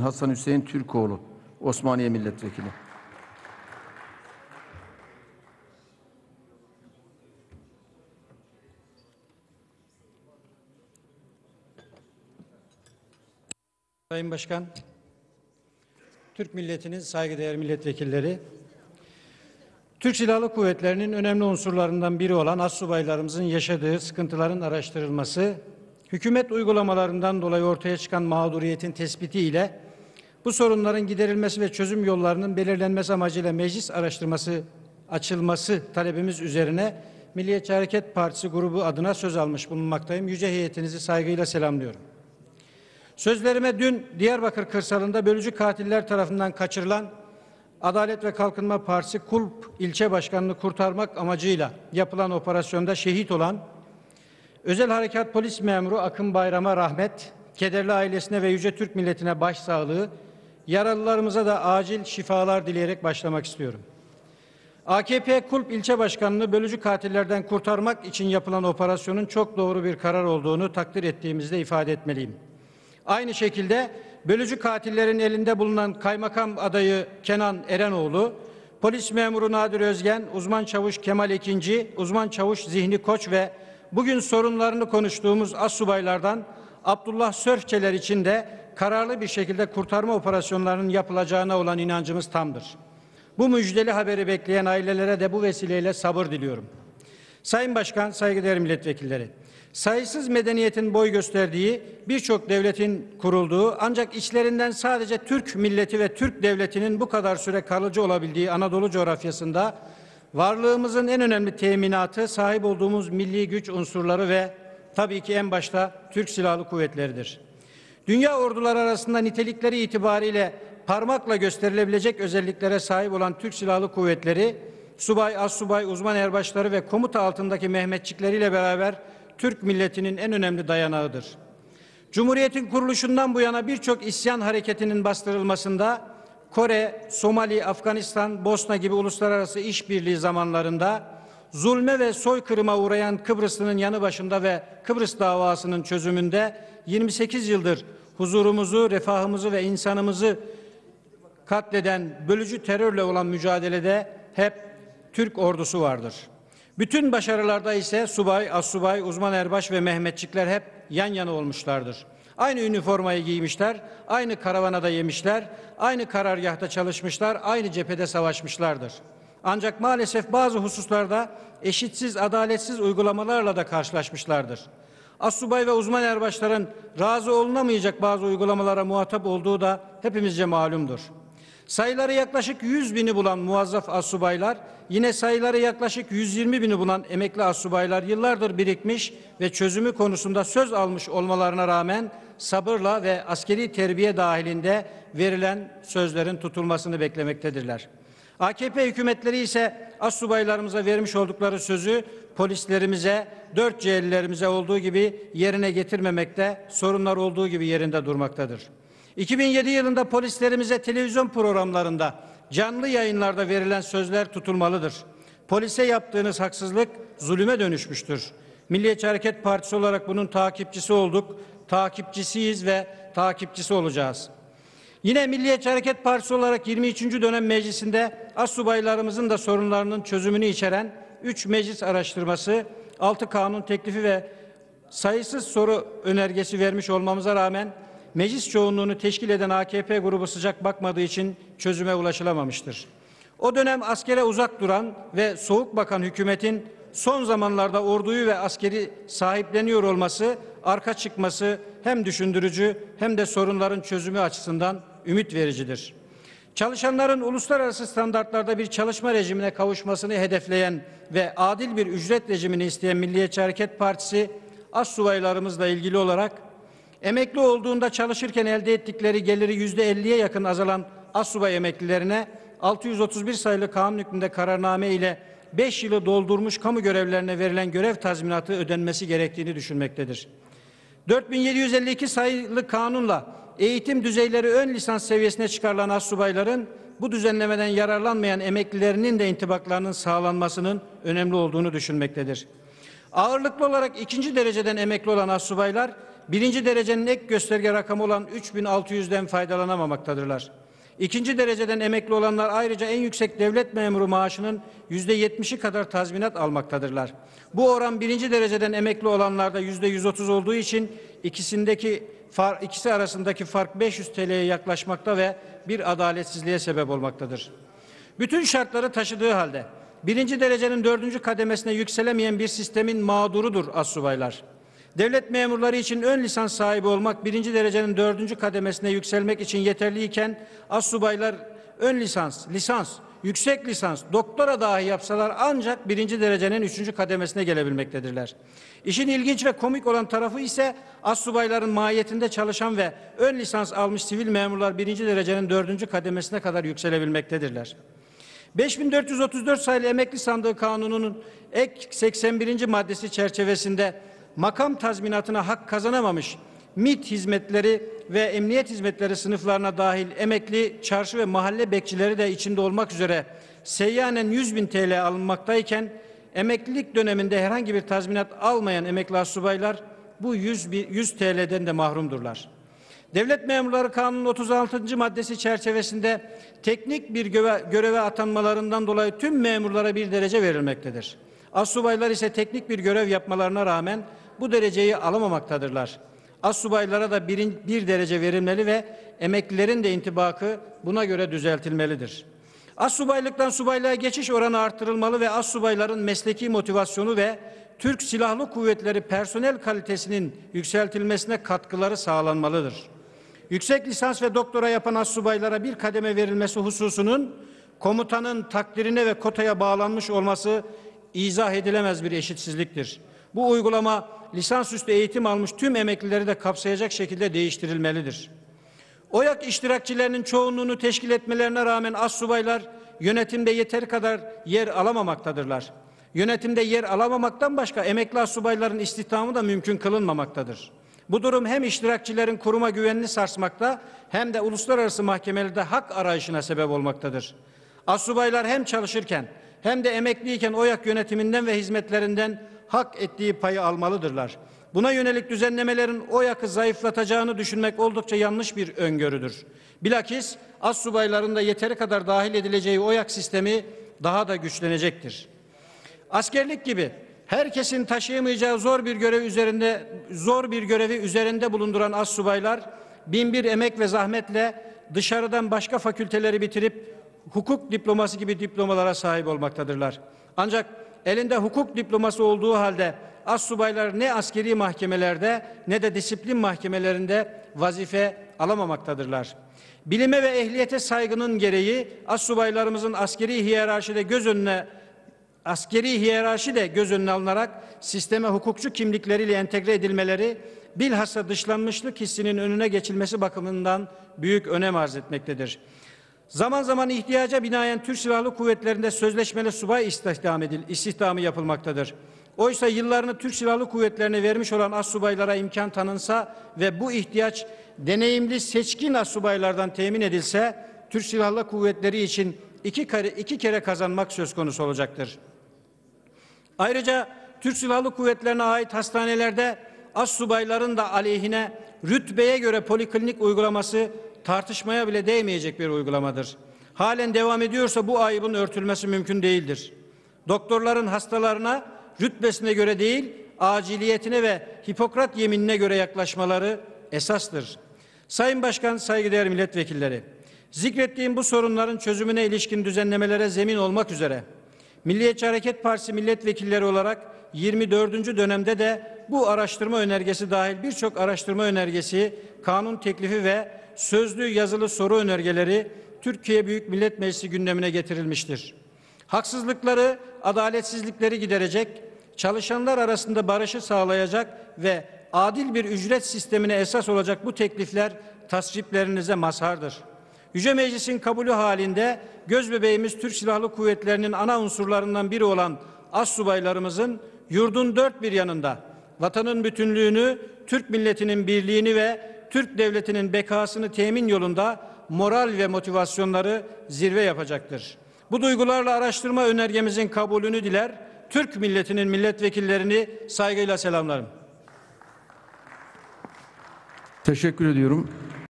Hasan Hüseyin Türkoğlu, Osmaniye Milletvekili. Sayın Başkan, Türk milletinin saygıdeğer milletvekilleri, Türk Silahlı Kuvvetleri'nin önemli unsurlarından biri olan astsubaylarımızın yaşadığı sıkıntıların araştırılması, hükümet uygulamalarından dolayı ortaya çıkan mağduriyetin tespiti ile bu sorunların giderilmesi ve çözüm yollarının belirlenmesi amacıyla meclis araştırması açılması talebimiz üzerine Milliyetçi Hareket Partisi grubu adına söz almış bulunmaktayım. Yüce heyetinizi saygıyla selamlıyorum. Sözlerime dün Diyarbakır kırsalında bölücü katiller tarafından kaçırılan Adalet ve Kalkınma Partisi Kulp ilçe başkanını kurtarmak amacıyla yapılan operasyonda şehit olan Özel Harekat Polis Memuru Akın Bayram'a rahmet, kederli ailesine ve yüce Türk milletine başsağlığı, yaralılarımıza da acil şifalar dileyerek başlamak istiyorum. AKP Kulp ilçe başkanını bölücü katillerden kurtarmak için yapılan operasyonun çok doğru bir karar olduğunu takdir ettiğimizde ifade etmeliyim. Aynı şekilde bölücü katillerin elinde bulunan kaymakam adayı Kenan Erenoğlu, polis memuru Nadir Özgen, uzman çavuş Kemal Ekinci, uzman çavuş Zihni Koç ve bugün sorunlarını konuştuğumuz assubaylardan Abdullah Sörfçeler için de kararlı bir şekilde kurtarma operasyonlarının yapılacağına olan inancımız tamdır. Bu müjdeli haberi bekleyen ailelere de bu vesileyle sabır diliyorum. Sayın Başkan, saygıdeğer milletvekilleri, sayısız medeniyetin boy gösterdiği, birçok devletin kurulduğu ancak içlerinden sadece Türk milleti ve Türk devletinin bu kadar süre kalıcı olabildiği Anadolu coğrafyasında varlığımızın en önemli teminatı sahip olduğumuz milli güç unsurları ve tabii ki en başta Türk Silahlı Kuvvetleri'dir. Dünya orduları arasında nitelikleri itibariyle parmakla gösterilebilecek özelliklere sahip olan Türk Silahlı Kuvvetleri, subay, assubay, uzman erbaşları ve komuta altındaki Mehmetçikleriyle beraber Türk milletinin en önemli dayanağıdır. Cumhuriyetin kuruluşundan bu yana birçok isyan hareketinin bastırılmasında Kore, Somali, Afganistan, Bosna gibi uluslararası işbirliği zamanlarında zulme ve soykırıma uğrayan Kıbrıslı'nın yanı başında ve Kıbrıs davasının çözümünde 28 yıldır huzurumuzu, refahımızı ve insanımızı katleden bölücü terörle olan mücadelede hep Türk ordusu vardır. Bütün başarılarda ise subay, assubay, uzman erbaş ve Mehmetçikler hep yan yana olmuşlardır. Aynı üniformayı giymişler, aynı karavana da yemişler, aynı karargahta çalışmışlar, aynı cephede savaşmışlardır. Ancak maalesef bazı hususlarda eşitsiz, adaletsiz uygulamalarla da karşılaşmışlardır. Assubay ve uzman erbaşların razı olunamayacak bazı uygulamalara muhatap olduğu da hepimizce malumdur. Sayıları yaklaşık 100 bini bulan muazzaf assubaylar, yine sayıları yaklaşık 120 bini bulan emekli assubaylar yıllardır birikmiş ve çözümü konusunda söz almış olmalarına rağmen sabırla ve askeri terbiye dahilinde verilen sözlerin tutulmasını beklemektedirler. AKP hükümetleri ise assubaylarımıza vermiş oldukları sözü polislerimize, dört C'lilerimize olduğu gibi yerine getirmemekte, sorunlar olduğu gibi yerinde durmaktadır. 2007 yılında polislerimize televizyon programlarında canlı yayınlarda verilen sözler tutulmalıdır. Polise yaptığınız haksızlık zulüme dönüşmüştür. Milliyetçi Hareket Partisi olarak bunun takipçisi olduk, takipçisiyiz ve takipçisi olacağız. Yine Milliyetçi Hareket Partisi olarak 23. dönem meclisinde assubaylarımızın da sorunlarının çözümünü içeren 3 meclis araştırması, 6 kanun teklifi ve sayısız soru önergesi vermiş olmamıza rağmen meclis çoğunluğunu teşkil eden AKP grubu sıcak bakmadığı için çözüme ulaşılamamıştır. O dönem askere uzak duran ve soğuk bakan hükümetin son zamanlarda orduyu ve askeri sahipleniyor olması, arka çıkması hem düşündürücü hem de sorunların çözümü açısından ümit vericidir. Çalışanların uluslararası standartlarda bir çalışma rejimine kavuşmasını hedefleyen ve adil bir ücret rejimini isteyen Milliyetçi Hareket Partisi, assubaylarımızla ilgili olarak emekli olduğunda çalışırken elde ettikleri geliri yüzde elliye yakın azalan assubay emeklilerine 631 sayılı kanun hükmünde kararname ile 5 yılı doldurmuş kamu görevlerine verilen görev tazminatı ödenmesi gerektiğini düşünmektedir. 4752 sayılı kanunla eğitim düzeyleri ön lisans seviyesine çıkarılan assubayların bu düzenlemeden yararlanmayan emeklilerinin de intibaklarının sağlanmasının önemli olduğunu düşünmektedir. Ağırlıklı olarak ikinci dereceden emekli olan assubaylar birinci derecenin ek gösterge rakamı olan 3600'den faydalanamamaktadırlar. İkinci dereceden emekli olanlar ayrıca en yüksek devlet memuru maaşının yüzde yetmişi kadar tazminat almaktadırlar. Bu oran birinci dereceden emekli olanlarda yüzde 130 olduğu için ikisindeki far, ikisi arasındaki fark 500 TL'ye yaklaşmakta ve bir adaletsizliğe sebep olmaktadır. Bütün şartları taşıdığı halde birinci derecenin dördüncü kademesine yükselemeyen bir sistemin mağdurudur assubaylar. Devlet memurları için ön lisans sahibi olmak birinci derecenin dördüncü kademesine yükselmek için yeterliyken assubaylar ön lisans, lisans, yüksek lisans, doktora dahi yapsalar ancak birinci derecenin üçüncü kademesine gelebilmektedirler. İşin ilginç ve komik olan tarafı ise assubayların mahiyetinde çalışan ve ön lisans almış sivil memurlar birinci derecenin dördüncü kademesine kadar yükselebilmektedirler. 5434 sayılı emekli sandığı kanununun ek 81. maddesi çerçevesinde makam tazminatına hak kazanamamış MİT hizmetleri ve emniyet hizmetleri sınıflarına dahil emekli çarşı ve mahalle bekçileri de içinde olmak üzere seyyanen 100 bin TL alınmaktayken emeklilik döneminde herhangi bir tazminat almayan emekli astsubaylar bu 100, bi- 100 TL'den de mahrumdurlar. Devlet Memurları Kanunu'nun 36. maddesi çerçevesinde teknik bir göve, göreve atanmalarından dolayı tüm memurlara bir derece verilmektedir. Assubaylar ise teknik bir görev yapmalarına rağmen bu dereceyi alamamaktadırlar. Assubaylara da birin, bir derece verilmeli ve emeklilerin de intibakı buna göre düzeltilmelidir. Assubaylıktan subaylığa geçiş oranı artırılmalı ve assubayların mesleki motivasyonu ve Türk Silahlı Kuvvetleri personel kalitesinin yükseltilmesine katkıları sağlanmalıdır. Yüksek lisans ve doktora yapan assubaylara bir kademe verilmesi hususunun komutanın takdirine ve kotaya bağlanmış olması izah edilemez bir eşitsizliktir. Bu uygulama lisansüstü eğitim almış tüm emeklileri de kapsayacak şekilde değiştirilmelidir. OYAK iştirakçilerinin çoğunluğunu teşkil etmelerine rağmen assubaylar yönetimde yeteri kadar yer alamamaktadırlar. Yönetimde yer alamamaktan başka emekli assubayların istihdamı da mümkün kılınmamaktadır. Bu durum hem iştirakçilerin kuruma güvenini sarsmakta hem de uluslararası mahkemelerde hak arayışına sebep olmaktadır. Assubaylar hem çalışırken hem de emekliyken OYAK yönetiminden ve hizmetlerinden hak ettiği payı almalıdırlar. Buna yönelik düzenlemelerin OYAK'ı zayıflatacağını düşünmek oldukça yanlış bir öngörüdür. Bilakis assubayların da yeteri kadar dahil edileceği OYAK sistemi daha da güçlenecektir. Askerlik gibi herkesin taşıyamayacağı zor bir görev üzerinde zor bir görevi üzerinde bulunduran assubaylar bin bir emek ve zahmetle dışarıdan başka fakülteleri bitirip hukuk diploması gibi diplomalara sahip olmaktadırlar. Ancak elinde hukuk diploması olduğu halde assubaylar ne askeri mahkemelerde ne de disiplin mahkemelerinde vazife alamamaktadırlar. Bilime ve ehliyete saygının gereği assubaylarımızın askeri hiyerarşide göz önüne askeri hiyerarşi de göz önüne alınarak sisteme hukukçu kimlikleriyle entegre edilmeleri bilhassa dışlanmışlık hissinin önüne geçilmesi bakımından büyük önem arz etmektedir. Zaman zaman ihtiyaca binaen Türk Silahlı Kuvvetleri'nde sözleşmeli subay istihdam edil, istihdamı yapılmaktadır. Oysa yıllarını Türk Silahlı Kuvvetlerine vermiş olan assubaylara imkan tanınsa ve bu ihtiyaç deneyimli seçkin assubaylardan temin edilse Türk Silahlı Kuvvetleri için iki kere, iki kere kazanmak söz konusu olacaktır. Ayrıca Türk Silahlı Kuvvetlerine ait hastanelerde assubayların da aleyhine rütbeye göre poliklinik uygulaması tartışmaya bile değmeyecek bir uygulamadır. Halen devam ediyorsa bu ayıbın örtülmesi mümkün değildir. Doktorların hastalarına rütbesine göre değil, aciliyetine ve Hipokrat yeminine göre yaklaşmaları esastır. Sayın Başkan, saygıdeğer milletvekilleri, zikrettiğim bu sorunların çözümüne ilişkin düzenlemelere zemin olmak üzere Milliyetçi Hareket Partisi milletvekilleri olarak 24. dönemde de bu araştırma önergesi dahil birçok araştırma önergesi, kanun teklifi ve sözlü yazılı soru önergeleri Türkiye Büyük Millet Meclisi gündemine getirilmiştir. Haksızlıkları, adaletsizlikleri giderecek, çalışanlar arasında barışı sağlayacak ve adil bir ücret sistemine esas olacak bu teklifler tasviplerinize mazhardır. Yüce Meclis'in kabulü halinde gözbebeğimiz Türk Silahlı Kuvvetleri'nin ana unsurlarından biri olan assubaylarımızın yurdun dört bir yanında vatanın bütünlüğünü, Türk milletinin birliğini ve Türk devletinin bekasını temin yolunda moral ve motivasyonları zirve yapacaktır. Bu duygularla araştırma önergemizin kabulünü diler, Türk milletinin milletvekillerini saygıyla selamlarım. Teşekkür ediyorum.